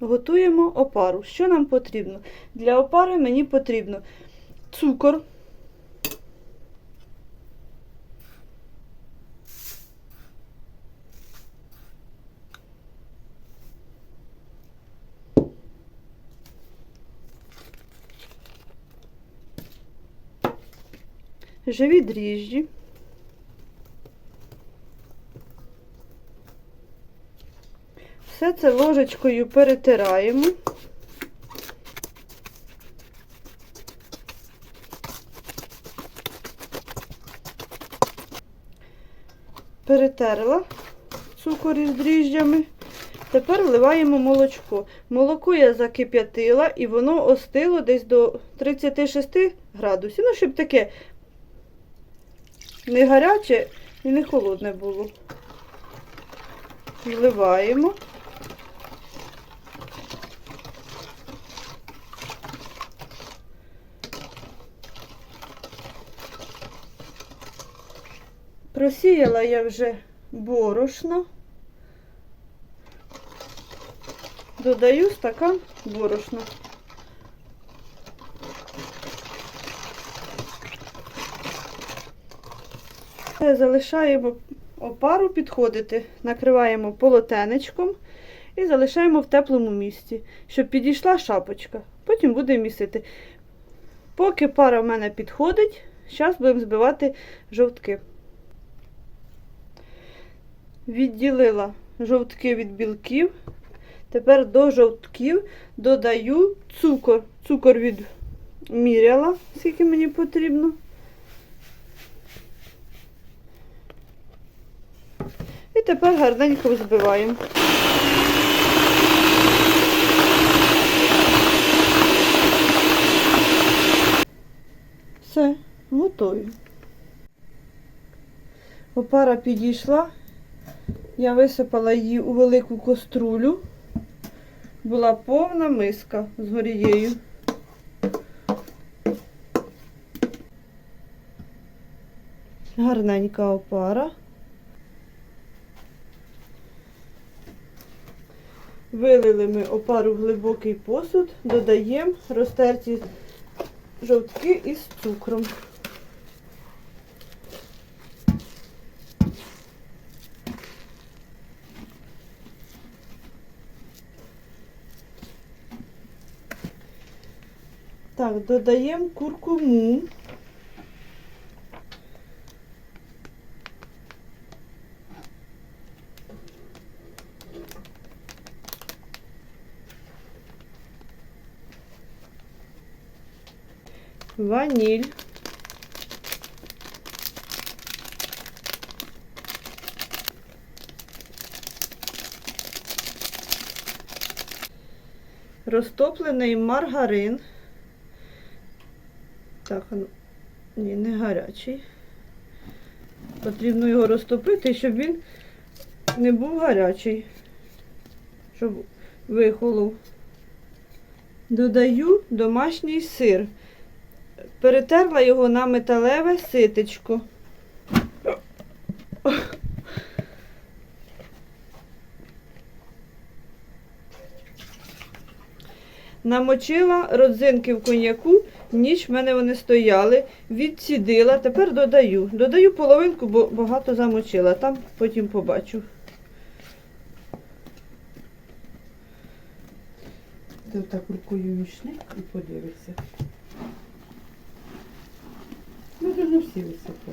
готуємо опару. Що нам потрібно? Для опари мені потрібно цукор. Живі дріжджі. Все це ложечкою перетираємо. Перетерла цукор із дріжджами. Тепер вливаємо молочко. Молоко я закип'ятила і воно остило десь до 36 градусів. Ну, щоб таке не гаряче і не холодне було. Вливаємо. Просіяла я вже борошно. Додаю стакан борошна. Залишаємо опару підходити, накриваємо полотенечком і залишаємо в теплому місці, щоб підійшла шапочка. Потім будемо місити. Поки пара в мене підходить, зараз будемо збивати жовтки. Відділила жовтки від білків. Тепер до жовтків додаю цукор. Цукор відміряла, скільки мені потрібно. І тепер гарненько взбиваємо. Все, готові. Опара підійшла. Я висипала її у велику каструлю. Була повна миска з горією. Гарненька опара. Вилили ми опару в глибокий посуд, додаємо розтерті жовтки із цукром. Так, додаємо куркуму. Ваніль. Розтоплений маргарин. Так, ну, ні, не гарячий. Потрібно його розтопити, щоб він не був гарячий, щоб вихолов. Додаю домашній сир. Перетерла його на металеве ситечко. Намочила родзинки в коньяку, ніч в мене вони стояли, відцідила, тепер додаю. Додаю половинку, бо багато замочила, там потім побачу. Ти так рукою мішни і подивишся. Ну, вже не всі високо.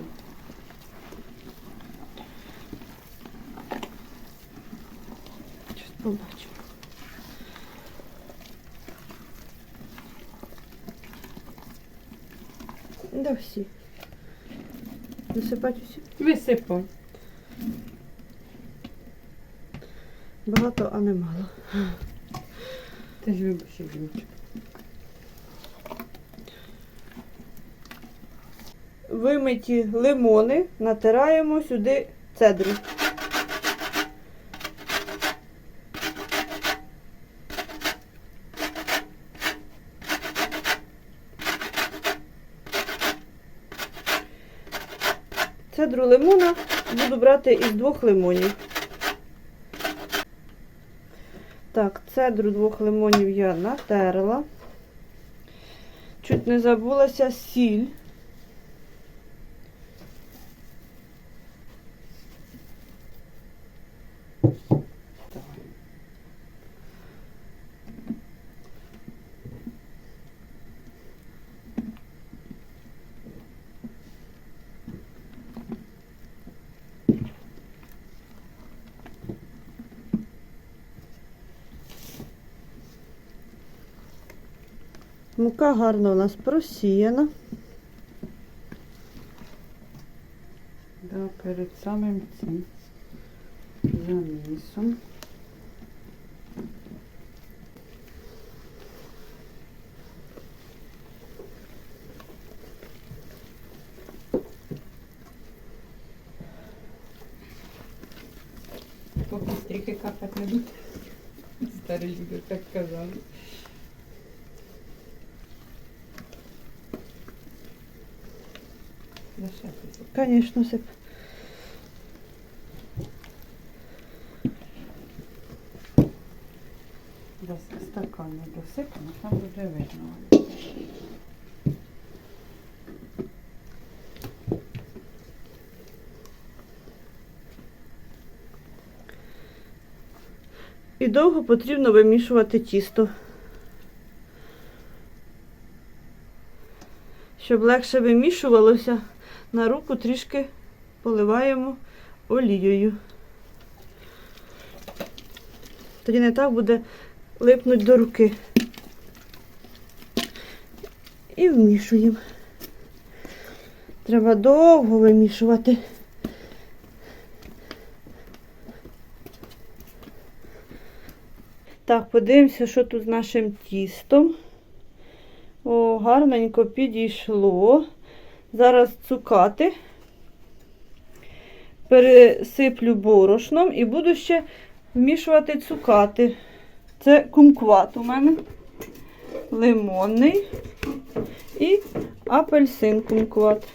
Щас побачу. Да всі. Висипати усі. Висипай. Багато, а не мало. Ти ж любиш жіночку. Вимиті лимони натираємо сюди цедру. Цедру лимона буду брати із двох лимонів. Так, цедру двох лимонів я натерла. Чуть не забулася сіль. Мука гарно у нас просіяна. Да, перед самим цим замісом. Поки стріхи капати не буде. Старі люди так казали. Звісно, сип. До стакана досипано, там буде видно. І довго потрібно вимішувати тісто. Щоб легше вимішувалося, на руку трішки поливаємо олією. Тоді не так буде липнуть до руки. І вмішуємо. Треба довго вимішувати. Так, подивимося, що тут з нашим тістом. О, гарненько підійшло. Зараз цукати. Пересиплю борошном і буду ще вмішувати цукати. Це кумкват у мене. Лимонний і апельсин кумкват.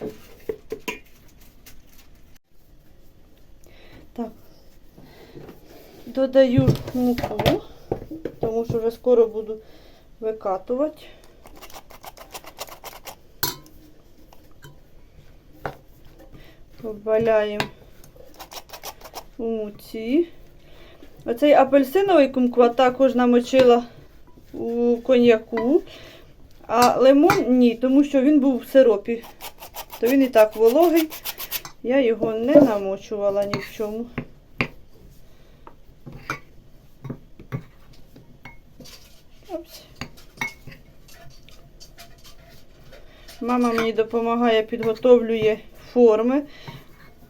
Так. Додаю муку, тому що вже скоро буду викатувати. Обваляємо у муці. Оцей апельсиновий кумкват також намочила у коньяку, а лимон ні, тому що він був в сиропі. То він і так вологий. Я його не намочувала ні в чому. Мама мені допомагає, підготовлює форми,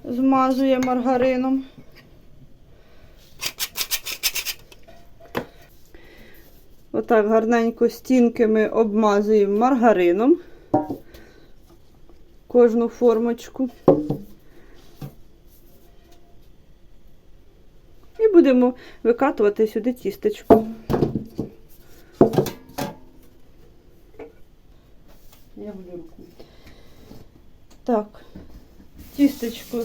змазує маргарином. Отак гарненько стінки ми обмазуємо маргарином кожну формочку. І будемо викатувати сюди тістечко. Я буду руку. Так, тістечко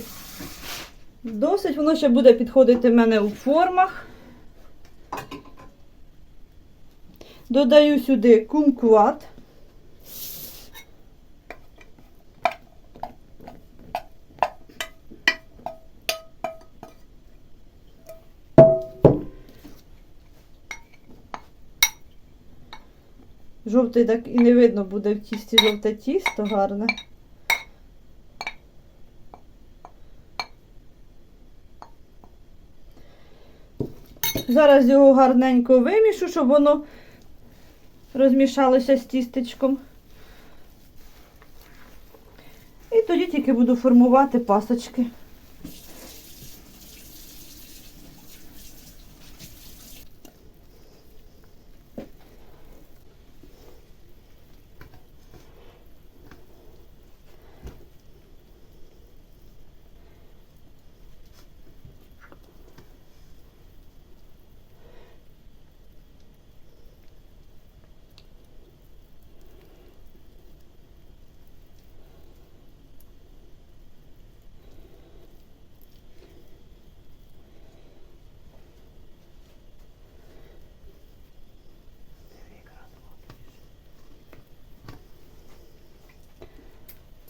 досить, воно ще буде підходити в мене у формах. Додаю сюди кумкват. Жовтий так і не видно буде в тісті жовте тісто гарне. Зараз його гарненько вимішу, щоб воно розмішалося з тістечком. І тоді тільки буду формувати пасочки.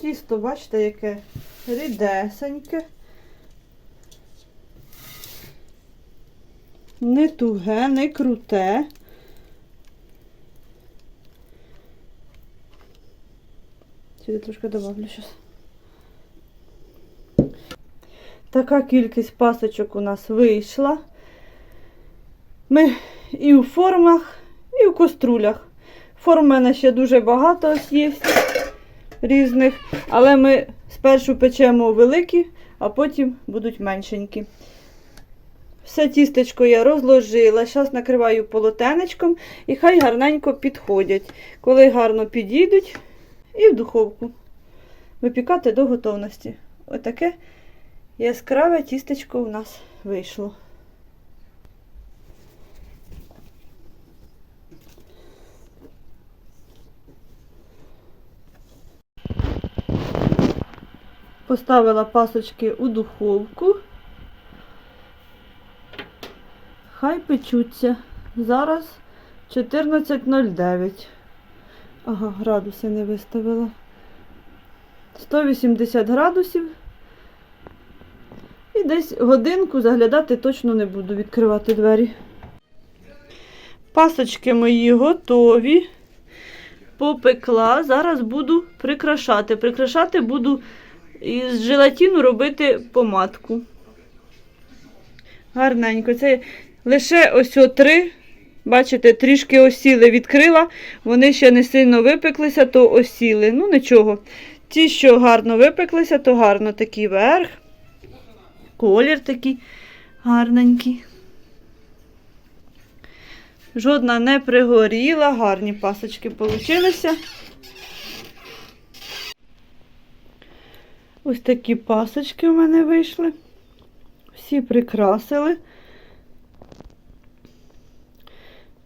Тісто, бачите, яке рідесеньке. Не туге, не круте. Сюди трошки добавлю зараз. Така кількість пасочок у нас вийшла. Ми і у формах, і у каструлях. Форм у мене ще дуже багато ось є різних, але ми спершу печемо великі, а потім будуть меншенькі. Все тістечко я розложила, зараз накриваю полотенечком і хай гарненько підходять. Коли гарно підійдуть, і в духовку. Випікати до готовності. Отаке яскраве тістечко у нас вийшло. Поставила пасочки у духовку. Хай печуться. Зараз 14.09. Ага, градуси не виставила. 180 градусів. І десь годинку заглядати точно не буду відкривати двері. Пасочки мої готові. Попекла. Зараз буду прикрашати. Прикрашати буду із желатину робити помадку. Гарненько. Це лише ось три. Бачите, трішки осіли відкрила. Вони ще не сильно випеклися, то осіли. Ну, нічого. Ті, що гарно випеклися, то гарно такий верх. Колір такий гарненький. Жодна не пригоріла, гарні пасочки получилися. Ось такі пасочки у мене вийшли. Всі прикрасили.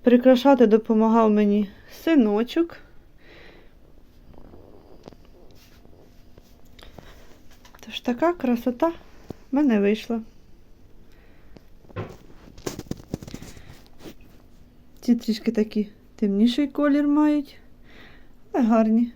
Прикрашати допомагав мені синочок. Тож така красота в мене вийшла. Ці трішки такі темніший колір мають, але гарні.